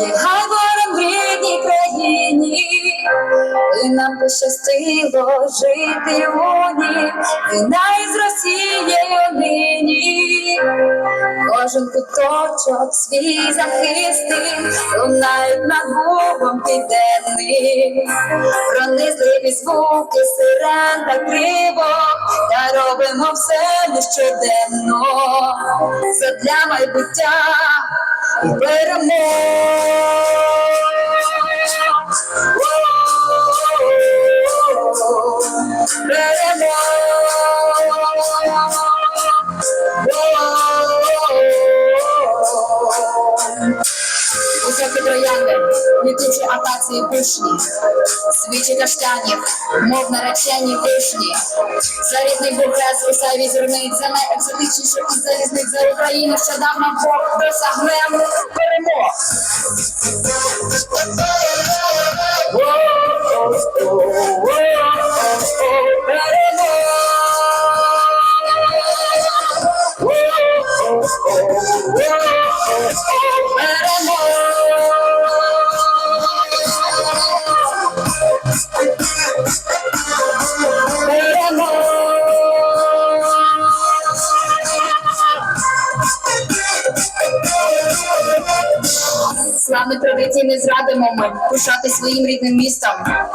Є в рідній країні, нам пощастило жити у ній. Війна із Росією нині, кожен куточок свій захистив, лунають над Богом південний, пронизливі звуки сирен та тривог, та робимо все ми щоденно. Задля майбуття. І перемог. Перемог. Літучі акації пишні, свічі каштанів, мов наречені вишні. За рідний бугрес русаві зірниця, найекзотичніше і залізних за Україну, що давно Бог, досягнемо перемог. Славні не зрадимо ми, пишати своїм рідним містом.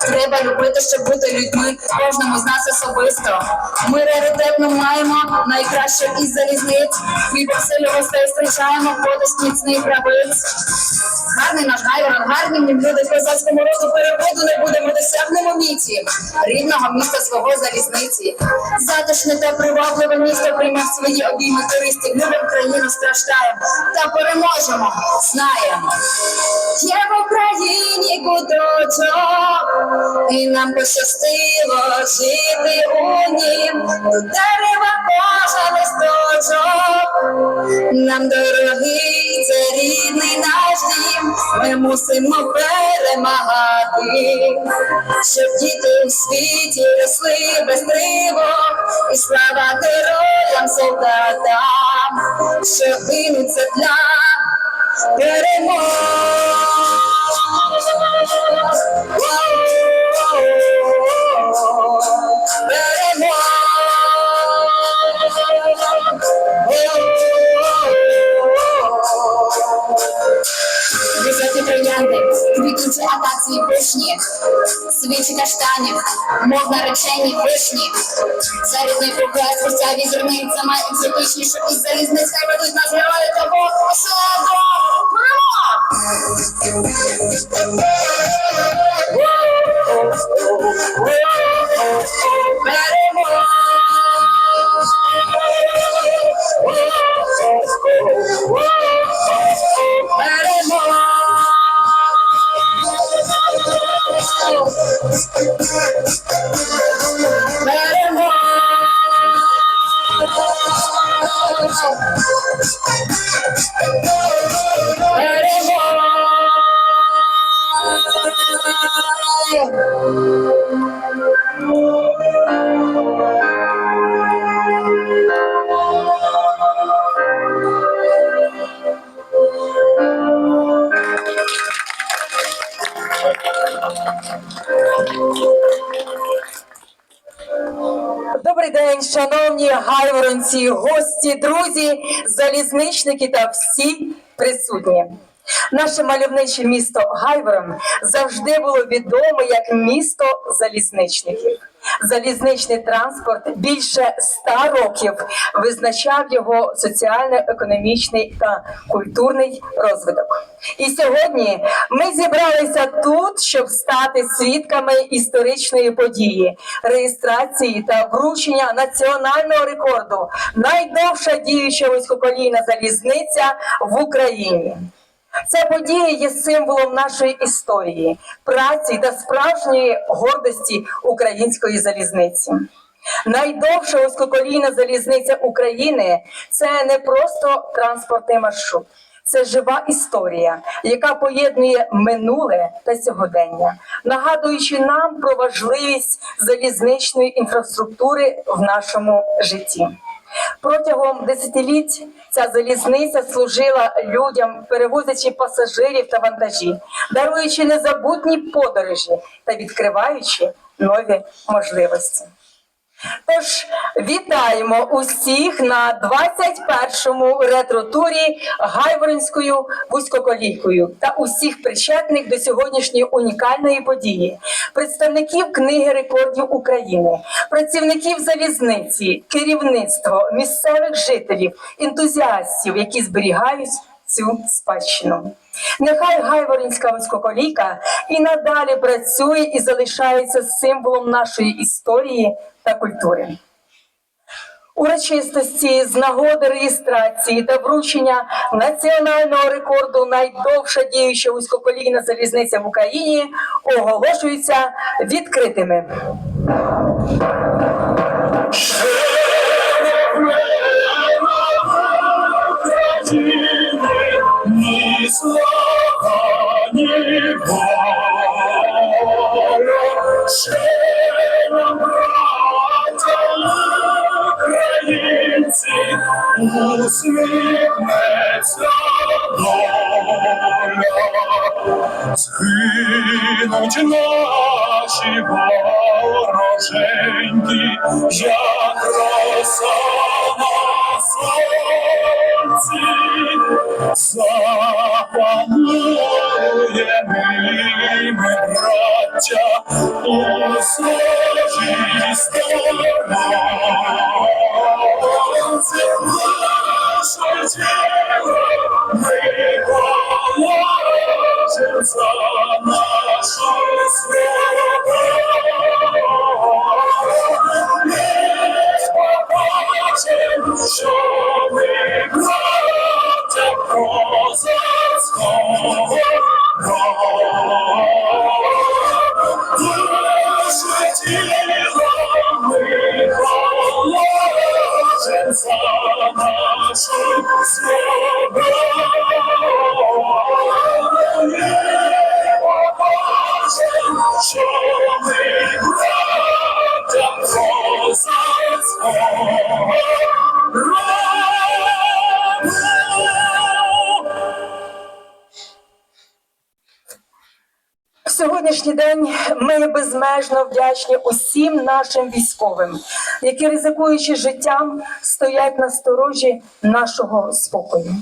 Треба любити, щоб бути людьми, кожному з нас особисто. Ми раритетно маємо найкраще із залізниць. Від веселі гостей зустрічаємо потиск міцних правиць. Гарний наш гайворон, гарний ні люди в козацькому роду переводу не будемо досягнемо міці. Рідного міста свого залізниці. Затишне та привабливе місто прийме в свої обійми туристів. Любим країну страждаємо та переможемо. Знаємо. Є в Україні куточок, і нам пощастило жити у нім. Тут дерева кожен листочок, нам дорогий це рідний наш дім. Ми мусимо перемагати, щоб діти у світі росли без тривог, і слава героям солдатам, що гинуть для перемог. Високі троянди, квітучі акації пишні, свічі каштанів, мов наречені вишні. Зарідний русяві зірниця, має екзотичніше із залізниць, хай ведуть нас герої того слава! Перемог! Добрий день, шановні гайворонці, гості, друзі, залізничники та всі присутні. Наше мальовниче місто Гайворон завжди було відоме як місто залізничників. Залізничний транспорт більше ста років визначав його соціально-економічний та культурний розвиток. І сьогодні ми зібралися тут, щоб стати свідками історичної події, реєстрації та вручення національного рекорду найдовша діюча вузькоколійна залізниця в Україні. Ця подія є символом нашої історії, праці та справжньої гордості української залізниці. Найдовша вузькоколійна залізниця України це не просто транспортний маршрут, це жива історія, яка поєднує минуле та сьогодення, нагадуючи нам про важливість залізничної інфраструктури в нашому житті. Протягом десятиліть ця залізниця служила людям, перевозячи пасажирів та вантажі, даруючи незабутні подорожі та відкриваючи нові можливості. Тож вітаємо усіх на 21-му ретро-турі Гайворонською вузькоколійкою та усіх причетних до сьогоднішньої унікальної події, представників книги рекордів України, працівників залізниці, керівництво, місцевих жителів, ентузіастів, які зберігають цю спадщину. Нехай Гайворонська вузькоколійка і надалі працює і залишається символом нашої історії та культури. Урочистості з нагоди реєстрації та вручення національного рекорду найдовша діюча вузькоколійна залізниця в Україні оголошуються відкритими. Усміхнеться доля. Згинуть наші вороженьки, як роса на сонці. Запанує ми, браття, у сложі сторонці. Сьогоднішній день ми безмежно вдячні усім нашим військовим, які ризикуючи життям, стоять на сторожі нашого спокою,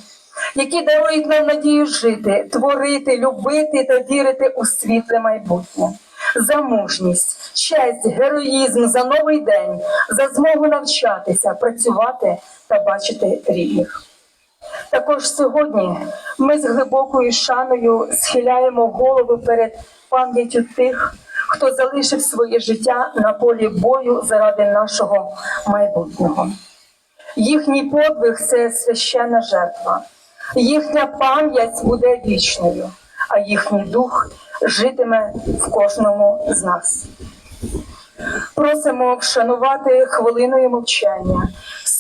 які дарують нам надію жити, творити, любити та вірити у світле майбутнє. За мужність, честь, героїзм за новий день, за змогу навчатися, працювати та бачити рідних. Також сьогодні ми з глибокою шаною схиляємо голови перед пам'яттю тих, хто залишив своє життя на полі бою заради нашого майбутнього. Їхній подвиг це священна жертва. Їхня пам'ять буде вічною, а їхній дух житиме в кожному з нас. Просимо вшанувати хвилиною мовчання,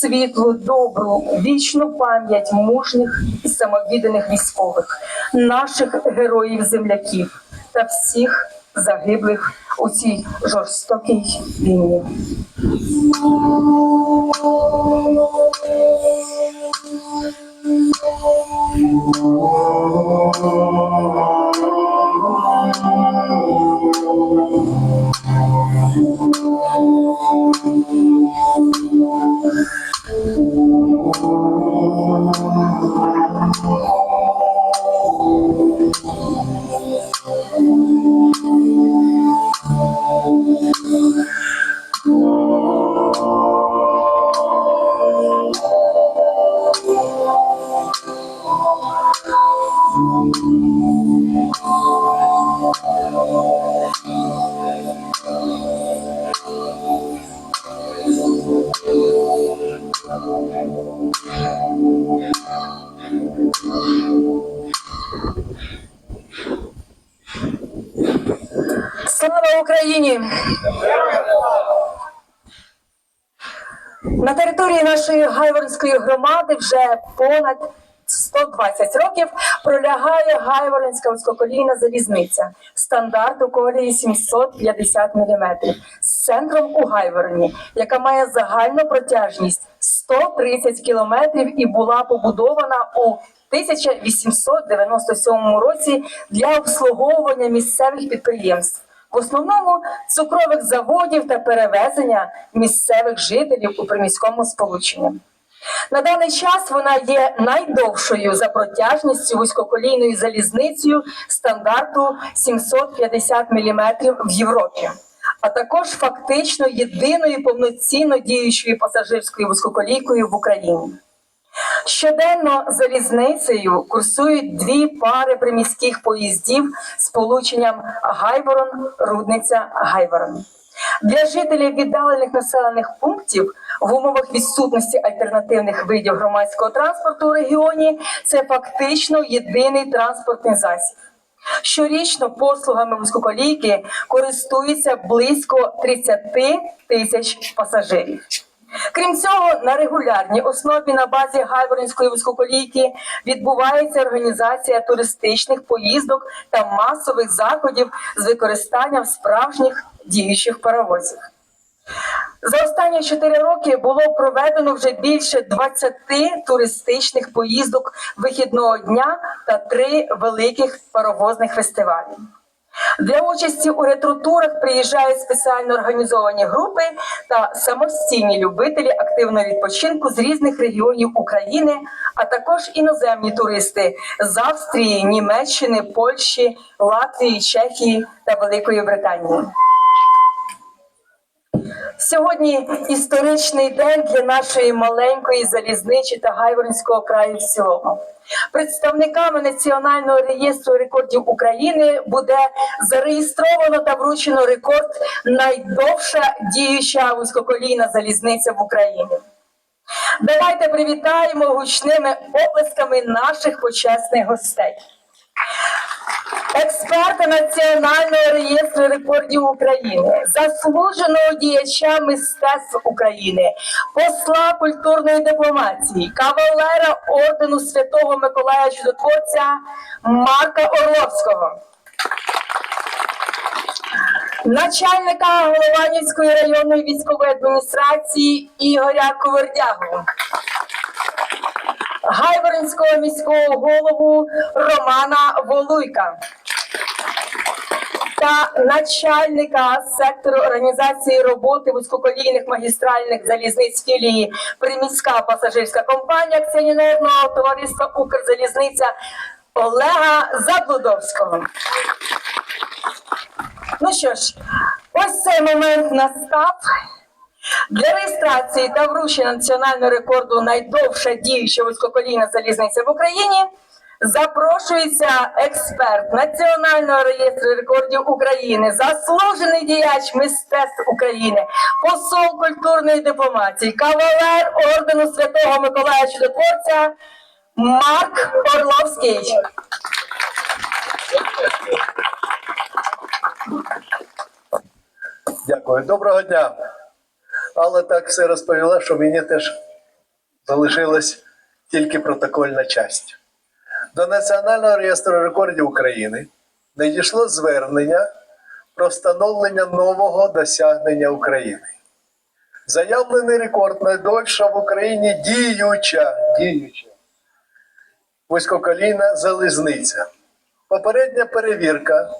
світлу, добру, вічну пам'ять мужніх і самовідданих військових, наших героїв-земляків та всіх загиблих у цій жорстокій війні. Слава На території нашої Гайворонської громади вже понад 120 років пролягає Гайворонська вузькоколійна залізниця. Стандарту колії 750 мм з центром у Гайвороні, яка має загальну протяжність 130 кілометрів і була побудована у 1897 році для обслуговування місцевих підприємств, в основному цукрових заводів та перевезення місцевих жителів у приміському сполученні. На даний час вона є найдовшою за протяжністю вузькоколійною залізницею стандарту 750 мм в Європі, а також фактично єдиною повноцінно діючою пасажирською вузькоколійкою в Україні. Щоденно залізницею курсують дві пари приміських поїздів з полученням Гайворон, Рудниця, Гайворон. Для жителів віддалених населених пунктів в умовах відсутності альтернативних видів громадського транспорту у регіоні це фактично єдиний транспортний засіб. Щорічно послугами вузькоколійки користуються близько 30 тисяч пасажирів. Крім цього, на регулярній основі на базі Гайворонської вузькоколійки відбувається організація туристичних поїздок та масових заходів з використанням справжніх діючих паровозів. За останні 4 роки було проведено вже більше 20 туристичних поїздок вихідного дня та три великих паровозних фестивалі. Для участі у ретротурах приїжджають спеціально організовані групи та самостійні любителі активного відпочинку з різних регіонів України, а також іноземні туристи з Австрії, Німеччини, Польщі, Латвії, Чехії та Великої Британії. Сьогодні історичний день для нашої маленької залізничі та Гайворонського краю в цілому. Представниками Національного реєстру рекордів України буде зареєстровано та вручено рекорд найдовша діюча вузькоколійна залізниця в Україні. Давайте привітаємо гучними оплесками наших почесних гостей. Експерта Національного реєстру рекордів України, заслуженого діяча мистецтв України, посла культурної дипломатії, кавалера ордену Святого Миколая Чудотворця Марка Орловського. Начальника Голованівської районної військової адміністрації Ігоря Ковердягу. Гайворонського міського голову Романа Волуйка та начальника сектору організації роботи вузькоколійних магістральних залізниць філії Приміська пасажирська компанія акціонерного товариства Укрзалізниця Олега Заблудовського. Ну що ж, ось цей момент настав. Для реєстрації та вручення національного рекорду найдовша діюча вузькоколійна залізниця в Україні запрошується експерт Національного реєстру рекордів України, заслужений діяч мистецтв України, посол культурної дипломатії, кавалер ордену Святого Миколая Чудотворця Марк Орловський. Дякую. Доброго дня. Але так все розповіла, що мені теж залишилась тільки протокольна часть. До Національного реєстру рекордів України надійшло звернення про встановлення нового досягнення України. Заявлений рекорд найдовша в Україні діюча, діюча вузькоколійна залізниця. Попередня перевірка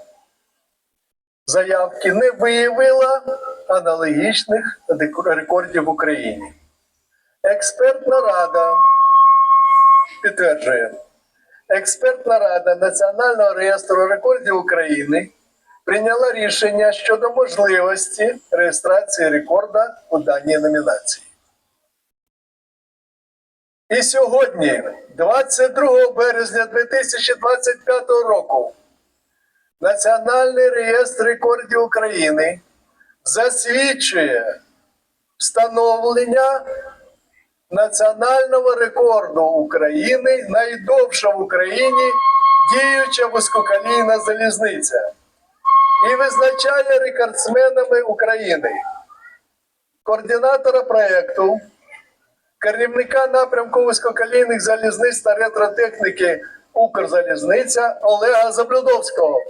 заявки не виявила аналогічних рекордів в Україні. Експертна рада підтверджує, експертна рада Національного реєстру рекордів України прийняла рішення щодо можливості реєстрації рекорда у даній номінації. І сьогодні, 22 березня 2025 року, Національний реєстр рекордів України засвідчує встановлення національного рекорду України найдовша в Україні діюча вузькоколійна залізниця. І визначає рекордсменами України. Координатора проєкту, керівника напрямку вузькоколійних залізниць та ретротехніки Укрзалізниця Олега Заблюдовського.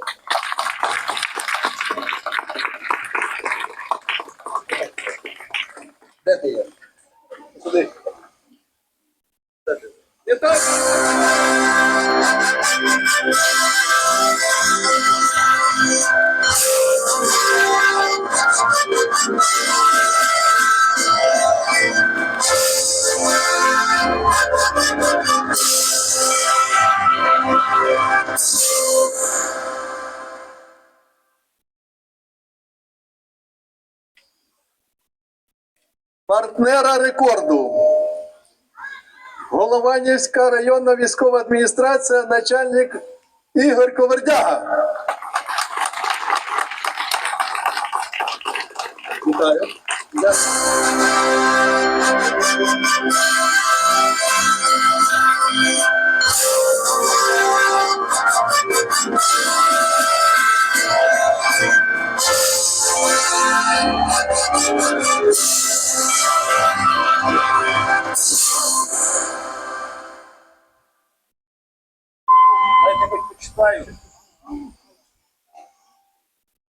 Партнера рекорду. Голованівська районна військова адміністрація, начальник Ігор Ковердяга. Вітаю.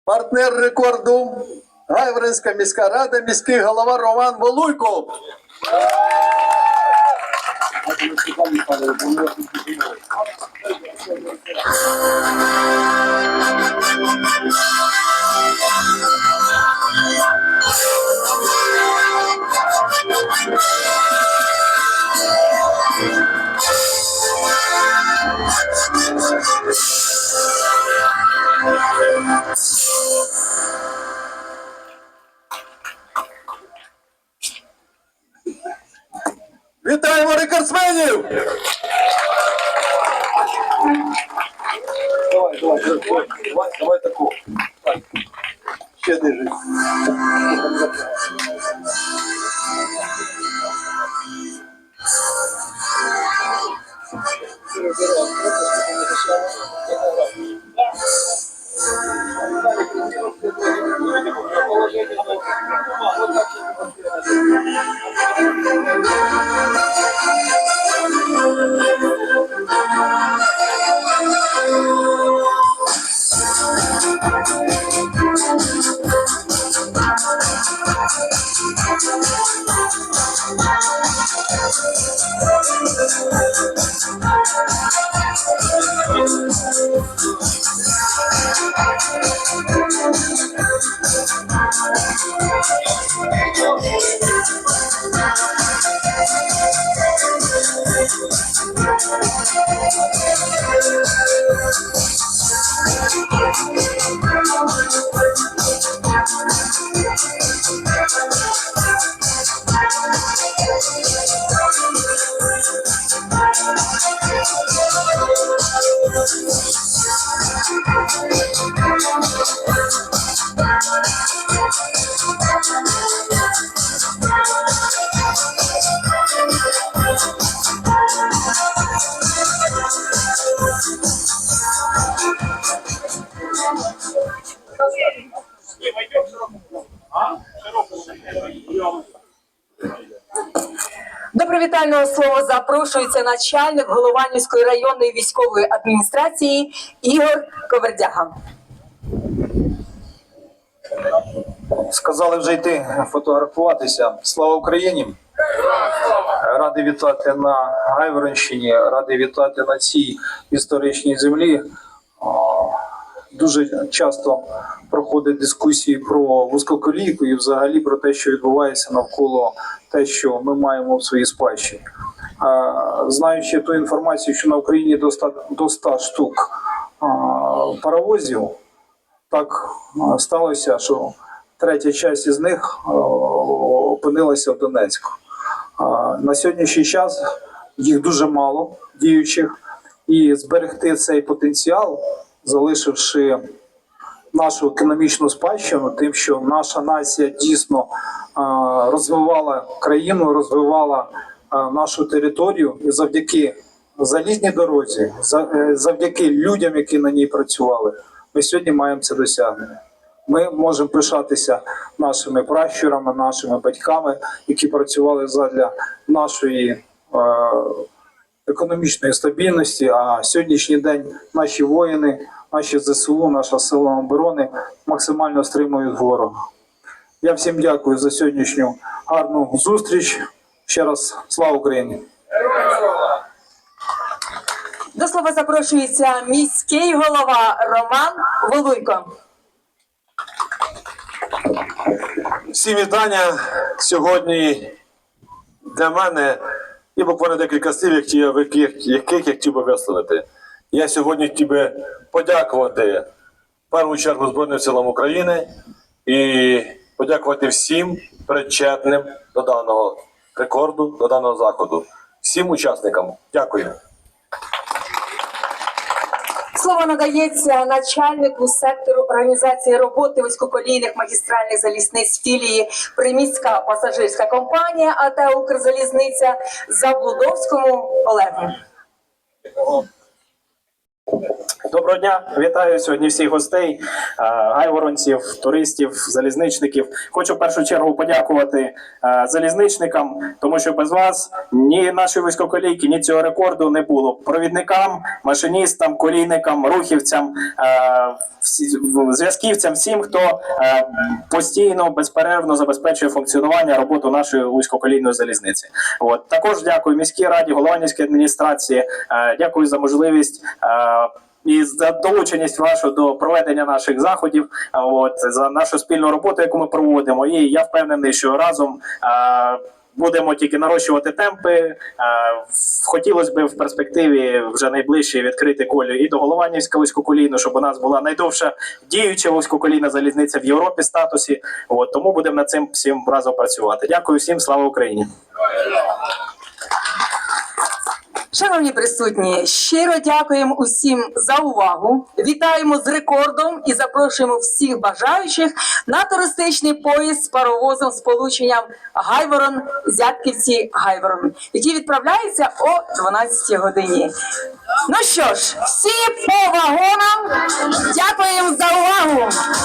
Партнер рекорду Гайворонська міська рада, міський голова Роман Волуйко. Вітаємо рекордсменів! Давай, давай, давай, давай, давай таку. Так. Ще держи. Привітального слова запрошується начальник Голованівської районної військової адміністрації Ігор Ковердяга. Сказали вже йти фотографуватися. Слава Україні! Радий вітати на Гайворонщині, радий вітати на цій історичній землі. Дуже часто проходять дискусії про вузькоколійку і взагалі про те, що відбувається навколо те, що ми маємо в своїй спадщині. Знаючи ту інформацію, що на Україні до 100, до 100 штук паровозів, так сталося, що третя часть із них опинилася в Донецьку. На сьогоднішній час їх дуже мало діючих, і зберегти цей потенціал, залишивши нашу економічну спадщину, тим, що наша нація дійсно розвивала країну, розвивала нашу територію, і завдяки залізній дорозі, е, завдяки людям, які на ній працювали, ми сьогодні маємо це досягнення. Ми можемо пишатися нашими пращурами, нашими батьками, які працювали задля нашої економічної стабільності. А сьогоднішній день наші воїни, наші ЗСУ, наша сила оборони максимально стримують ворога. Я всім дякую за сьогоднішню гарну зустріч. Ще раз слава Україні! До слова запрошується міський голова Роман Волуйко. Всі вітання сьогодні для мене і буквально декілька слів, яких, яких я хотів би висловити. Я сьогодні хотів би подякувати в першу чергу Збройним силам України і подякувати всім причетним до даного рекорду, до даного заходу, всім учасникам. Дякую. Слово надається начальнику сектору організації роботи вузькоколійних магістральних залізниць філії Приміська пасажирська компанія АТ Укрзалізниця Заблудовському Олегу. Доброго дня, вітаю сьогодні всіх гостей, е, гайворонців, туристів, залізничників. Хочу в першу чергу подякувати е, залізничникам, тому що без вас ні нашої військоколійки, ні цього рекорду не було. Провідникам, машиністам, колійникам, рухівцям, е, зв'язківцям, всім, хто постійно безперервно забезпечує функціонування роботу нашої вузькоколійної залізниці. От також дякую міській раді, Голованівській адміністрації. Дякую за можливість. І за долученість вашу до проведення наших заходів, от за нашу спільну роботу, яку ми проводимо. І я впевнений, що разом будемо тільки нарощувати темпи. Хотілося б в перспективі вже найближче відкрити колію і до Голованівська вузькоколійну, щоб у нас була найдовша діюча вузькоколійна залізниця в Європі статусі. От тому будемо над цим всім разом працювати. Дякую всім, слава Україні. Шановні присутні, щиро дякуємо усім за увагу. Вітаємо з рекордом і запрошуємо всіх бажаючих на туристичний поїзд з паровозом з полученням Гайворон Зятківці Гайворон, який відправляється о 12 годині. Ну що ж, всі по вагонам. Дякуємо за увагу.